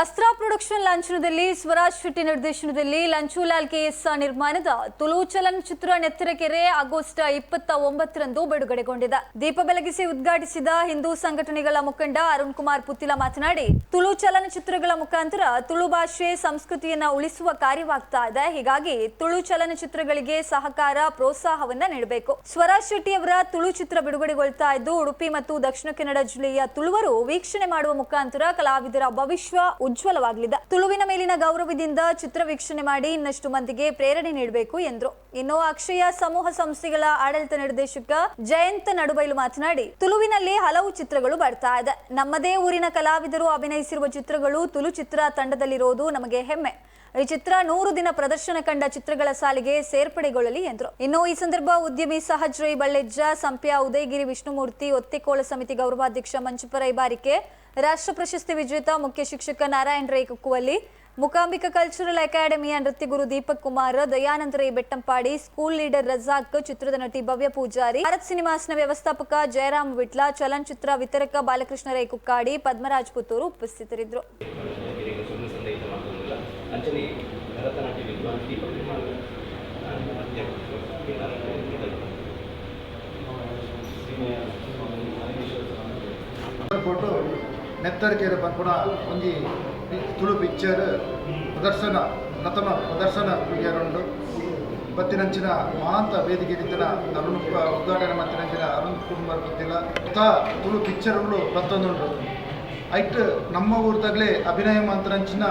ಅಸ್ತ್ರ ಪ್ರೊಡಕ್ಷನ್ ಲಾಂಛನದಲ್ಲಿ ಸ್ವರಾಜ್ ಶೆಟ್ಟಿ ನಿರ್ದೇಶನದಲ್ಲಿ ಲಂಚೂಲಾಲ್ ಕೆಎಸ್ ನಿರ್ಮಾಣದ ತುಳು ಚಲನಚಿತ್ರ ನೆತ್ತರಕೆರೆ ಆಗಸ್ಟ್ ಇಪ್ಪತ್ತ ಒಂಬತ್ತರಂದು ಬಿಡುಗಡೆಗೊಂಡಿದೆ. ದೀಪ ಬೆಳಗಿಸಿ ಉದ್ಘಾಟಿಸಿದ ಹಿಂದೂ ಸಂಘಟನೆಗಳ ಮುಖಂಡ ಅರುಣ್ ಕುಮಾರ್ ಪುತ್ತಿಲ ಮಾತನಾಡಿ, ತುಳು ಚಲನಚಿತ್ರಗಳ ಮುಖಾಂತರ ತುಳು ಭಾಷೆ ಸಂಸ್ಕೃತಿಯನ್ನ ಉಳಿಸುವ ಕಾರ್ಯವಾಗ್ತಾ ಇದೆ. ಹೀಗಾಗಿ ತುಳು ಚಲನಚಿತ್ರಗಳಿಗೆ ಸಹಕಾರ, ಪ್ರೋತ್ಸಾಹವನ್ನ ನೀಡಬೇಕು. ಸ್ವರಾಜ್ ಶೆಟ್ಟಿ ಅವರ ತುಳು ಚಿತ್ರ ಬಿಡುಗಡೆಗೊಳ್ತಾ ಇದ್ದು, ಉಡುಪಿ ಮತ್ತು ದಕ್ಷಿಣ ಕನ್ನಡ ಜಿಲ್ಲೆಯ ತುಳುವರು ವೀಕ್ಷಣೆ ಮಾಡುವ ಮುಖಾಂತರ ಕಲಾವಿದರ ಭವಿಷ್ಯ ಉಜ್ವಲವಾಗಲಿದೆ. ತುಳುವಿನ ಮೇಲಿನ ಗೌರವದಿಂದ ಚಿತ್ರ ವೀಕ್ಷಣೆ ಮಾಡಿ ಇನ್ನಷ್ಟು ಮಂದಿಗೆ ಪ್ರೇರಣೆ ನೀಡಬೇಕು ಎಂದರು. ಇನ್ನು ಅಕ್ಷಯ ಸಮೂಹ ಸಂಸ್ಥೆಗಳ ಆಡಳಿತ ನಿರ್ದೇಶಕ ಜಯಂತ್ ನಡುಬೈಲು ಮಾತನಾಡಿ ತುಲುವಿನಲ್ಲಿ ಹಲವು ಚಿತ್ರಗಳು ಬರ್ತಾ ಇದೆ. ನಮ್ಮದೇ ಊರಿನ ಕಲಾವಿದರು ಅಭಿನಯಿಸಿರುವ ಚಿತ್ರಗಳು ತುಳು ಚಿತ್ರ ತಂಡದಲ್ಲಿರೋದು ನಮಗೆ ಹೆಮ್ಮೆ. ಈ ಚಿತ್ರ ನೂರು ದಿನ ಪ್ರದರ್ಶನ ಕಂಡ ಚಿತ್ರಗಳ ಸಾಲಿಗೆ ಸೇರ್ಪಡೆಗೊಳ್ಳಲಿ ಎಂದರು. ಇನ್ನು ಈ ಸಂದರ್ಭ ಉದ್ಯಮಿ ಸಹಜ್ ರೈ ಬಳ್ಳೆಜ್ಜ, ಸಂಪ್ಯ ಉದಯಗಿರಿ, ವಿಷ್ಣುಮೂರ್ತಿ, ಒತ್ತಿಕೋಳ ಸಮಿತಿ ಗೌರವಾಧ್ಯಕ್ಷ ಮಂಚುಪರ ಬಾರಿಕೆ, ರಾಷ್ಟ್ರ ಪ್ರಶಸ್ತಿ ವಿಜೇತ ಮುಖ್ಯ ಶಿಕ್ಷಕ ನಾರಾಯಣ ರೈ ಕುಕ್ಕುವಲ್ಲಿ ಮುಕಾಂಬಿಕಾ ಕಲ್ಚರಲ್ ಅಕಾಡೆಮಿಯ ನೃತ್ಯ ಗುರು ದೀಪಕ್ ಕುಮಾರ್ ದಯಾನಂದ ರೈ ಬೆಟ್ಟಂಪಾಡಿ ಸ್ಕೂಲ್ ಲೀಡರ್ ರಜಾಕ್ ಚಿತ್ರದ ನಟಿ ಭವ್ಯ ಪೂಜಾರಿ ಭಾರತ್ ಸಿನಿಮಾಸ್ನ ವ್ಯವಸ್ಥಾಪಕ ಜಯರಾಮ್ ವಿಟ್ಲ ಚಲನಚಿತ್ರ ವಿತರಕ ಬಾಲಕೃಷ್ಣ ರೈ ಕುಕ್ಕಾಡಿ ಪದ್ಮರಾಜ್ ಪುತ್ತೂರು ಉಪಸ್ಥಿತರಿದ್ದರು. ಹಿರಿಯರಿಗೆ ನೆತ್ತರಿಕೆರೆ ಪನ್ಪುಣ ಒಂಜಿ ತುಳು ಪಿಕ್ಚರ್ ಪ್ರದರ್ಶನ, ಪ್ರಥಮ ಪ್ರದರ್ಶನ ಉಂಡು ಬತ್ತಿನಂಚಿನ ಮಹಾಂತ ವೇದಿಕೆ ಇದ್ದಿನ ಅರುಣ್ ಉದ್ಘಾಟನೆ ಮತ್ತಿನಂಚಿನ ಅರುಣ್ ಕುಮಾರ್ ಗೊತ್ತಿಲ್ಲ. ತಾ ತುಳು ಪಿಕ್ಚರ್ಗಳು ಪ್ರತ್ತೊಂದುಂಡು ಐಟ್ ನಮ್ಮ ಊರ್ದಾಗಲೇ ಅಭಿನಯ ಮಂತ್ರಂಚಿನ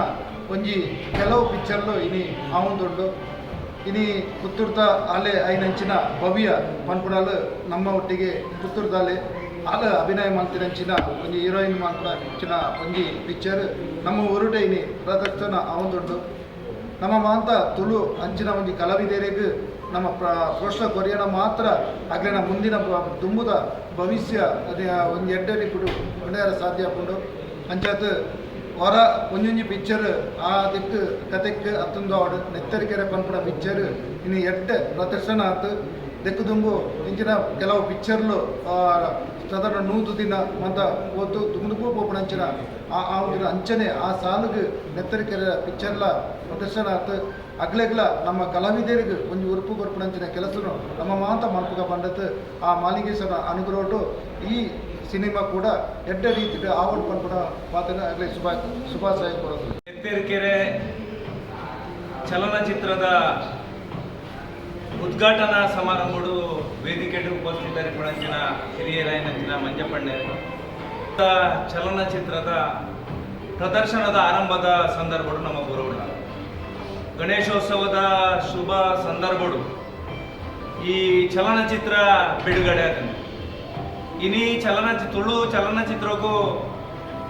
ಒಂಜಿ ಕೆಲವು ಪಿಕ್ಚರ್ಲು ಇನಿ ಆವೊಂದುಂಡು ಇನಿ ಪುತ್ತೂರ್ದ ಅಲೆ ಐನಂಚಿನ ಭವ್ಯ ಪನ್ಪುಡಾಲು ನಮ್ಮ ಒಟ್ಟಿಗೆ ಪುತ್ತೂರ್ದಾಲೆ ಆಲ ಅಭಿನಯ ಮಂತಿರಂಚಿನ ಒಂಜಿ ಹೀರೋಯಿನ್ ಮಂತಿನ ಒಂಜಿ ಪಿಕ್ಚರ್ ನಮ್ಮ ಇನಿ ಪ್ರದರ್ಶನ ಆವೊಂದುಂಡು ನಮ್ಮ ಮಾಂತ ತುಳು ಅಂಚಿನ ಒಂಜಿ ಕಲಾವಿದರಿಗೆ ನಮ್ಮ ಪ್ರ ಪ್ರೋತ್ಸಾಹ ಕೊರಿಯಣ ಮಾತ್ರ ಅಗ್ಲಿನ ಮುಂದಿನ ತುಂಬುದ ಭವಿಷ್ಯ ಅದೇ ಒಂದು ಎಡ್ಡರಿ ಕೊಡು ಹೊಣೆಯರ ಸಾಧ್ಯ ಆಪುಂಡು ಅಂಚಾತ್ ಹೊರ ಒಂಜೊಂಜಿ ಪಿಕ್ಚರ್ ಆ ದಿಕ್ಕು ಕತೆಕ್ ಅತ್ತೊಂದು ಅವಡು ನೆತ್ತರಿಕೆರೆ ಪನ್ಪುಡ ಪಿಕ್ಚರ್ ಇನ್ನು ಎಡ್ಡೆ ಪ್ರದರ್ಶನ ಆತು. ಇಂಚಿನ ಕೆಲವು ಸಾಧಾರಣ ನೂತು ದಿನ ಮಂತ ಓದು ತುಂಬ ಪೋಪುಣಂಚಿನ ಆ ಆ ಒಂದು ಅಂಚನೆ, ಆ ಸಾಲಿಗೆ ನೆತ್ತರಿಕೆರೆ ಪಿಕ್ಚರ್ಲ ಪ್ರದರ್ಶನ ಆತು. ಅಗ್ಲೆಗ್ಲ ನಮ್ಮ ಕಲಾವಿದರಿಗೆ ಒಂದು ಉರುಪು ಕೊರ್ಪಣಂಚಿನ ಕೆಲಸನು ನಮ್ಮ ಮಾತ ಮನಪುಗ ಬಂಡತ್ ಆ ಮಾಲಿಂಗೇಶ್ವರ ಅನುಗ್ರಹಟು ಈ ಸಿನಿಮಾ ಕೂಡ ಎಡ್ಡ ರೀತಿ ಆವಡ್ ಪನ್ಪುಡ ಪಾತ್ರ ಅಗ್ಲೆ ಶುಭ, ಶುಭಾಶಯ ಕೊಡೋದು ನೆತ್ತರಿಕೆರೆ ಚಲನಚಿತ್ರದ ಉದ್ಘಾಟನಾ ಸಮಾರಂಭಗಳು ವೇದಿಕೆಗೆ ಉಪಸ್ಥಿತರಿಪಣಂಚಿನ ಹಿರಿಯರಾಯನಂಚಿನ ಮಂಜಪ್ಪಣ್ಣೆ ಚಲನಚಿತ್ರದ ಪ್ರದರ್ಶನದ ಆರಂಭದ ಸಂದರ್ಭಗಳು ನಮ್ಮ ಬರೋಣ ಗಣೇಶೋತ್ಸವದ ಶುಭ ಸಂದರ್ಭಗಳು. ಈ ಚಲನಚಿತ್ರ ಬಿಡುಗಡೆ ಆಗಿದೆ ಇನಿ ಚಲನಚಿತ್ರ ತುಳು ಚಲನಚಿತ್ರಕ್ಕೂ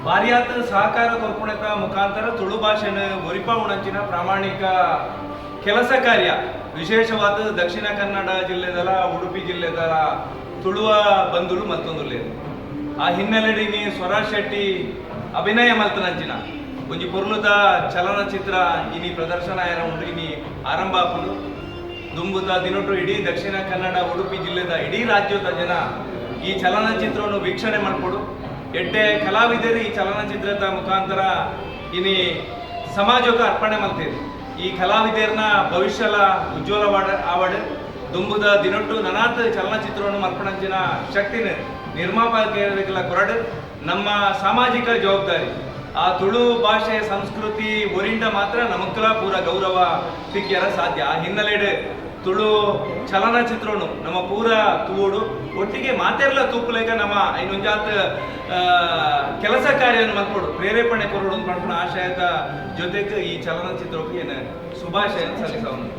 ಭಾರಿಯಾದ ಸಹಕಾರ ಕೊರ್ಪುಣಕ ಮುಖಾಂತರ ತುಳು ಭಾಷೆನ ಒರಿಪ ಉಣಂಚಿನ ಪ್ರಾಮಾಣಿಕ ಕೆಲಸ ಕಾರ್ಯ ವಿಶೇಷವಾದ ದಕ್ಷಿಣ ಕನ್ನಡ ಜಿಲ್ಲೆದಲ ಉಡುಪಿ ಜಿಲ್ಲೆದಲ ತುಳುವ ಬಂಧುಲು ಮತ್ತೊಂದು ಆ ಹಿನ್ನೆಲೆಡಿನಿ ಸ್ವರಾಜ್ ಶೆಟ್ಟಿ ಅಭಿನಯ ಮಲ್ತನಂಚಿನ. ಒಂಜಿ ಪೊರ್ಲುದ ಚಲನಚಿತ್ರ, ಇನಿ ಪ್ರದರ್ಶನ ಏನ ಉಂಡು ಇನಿ ಆರಂಭ ಆಪುಂಡು ದುಂಬುದ ದಿನೊಟ್ಟು ಇಡೀ ದಕ್ಷಿಣ ಕನ್ನಡ, ಉಡುಪಿ ಜಿಲ್ಲೆದ ಇಡೀ ರಾಜ್ಯದ ಜನ ಈ ಚಲನಚಿತ್ರವನ್ನು ವೀಕ್ಷಣೆ ಮಾಡ್ಕೊಡು. ಎಡ್ಡೆ ಕಲಾವಿದರು ಈ ಚಲನಚಿತ್ರದ ಮುಖಾಂತರ ಇನಿ ಸಮಾಜಕ್ಕೆ ಅರ್ಪಣೆ ಮಾಡ್ತೇವೆ ಈ ಕಲಾವಿದರನ್ನ ಭವಿಷ್ಯಲ ಉಜ್ವಲವಾಡ ಆವಡ್ ದುಂಬುದ ದಿನೊಟ್ಟು ನನಾತ್ ಚಲನಚಿತ್ರವನ್ನು ಮರ್ಪಣಂಚಿನ ಶಕ್ತಿನ ನಿರ್ಮಾಪಕರಿಗೆಲ್ಲ ಕೊರಡು. ನಮ್ಮ ಸಾಮಾಜಿಕ ಜವಾಬ್ದಾರಿ. ಆ ತುಳು ಭಾಷೆ ಸಂಸ್ಕೃತಿ ಒರಿಂಡ ಮಾತ್ರ ನಮಕ್ಕಲ ಪೂರ ಗೌರವ ತಿಕ್ಕ್ಯಾರ ಸಾಧ್ಯ. ಆ ಹಿನ್ನೆಲೆಡ್ ತುಳು ಚಲನಚಿತ್ರನು, ನಮ್ಮ ಪೂರ ತೂಡು. ಒಟ್ಟಿಗೆ ಮಾತೆಲ್ಲ ತೂಪಲೇಕ ನಮ್ಮ ಐನೊಂಜಾತ್ ಕೆಲಸ ಕಾರ್ಯವನ್ನು ಮಾಡ್ಕೊಡು. ಪ್ರೇರೇಪಣೆ ಕೊರೋಡು ಮಾಡ್ಕೊಂಡು. ಆಶಯದ ಜೊತೆಗೆ ಈ ಚಲನಚಿತ್ರಕ್ಕೆ ಏನು ಶುಭಾಶಯ ಸಲ್ಲಿಸೋನು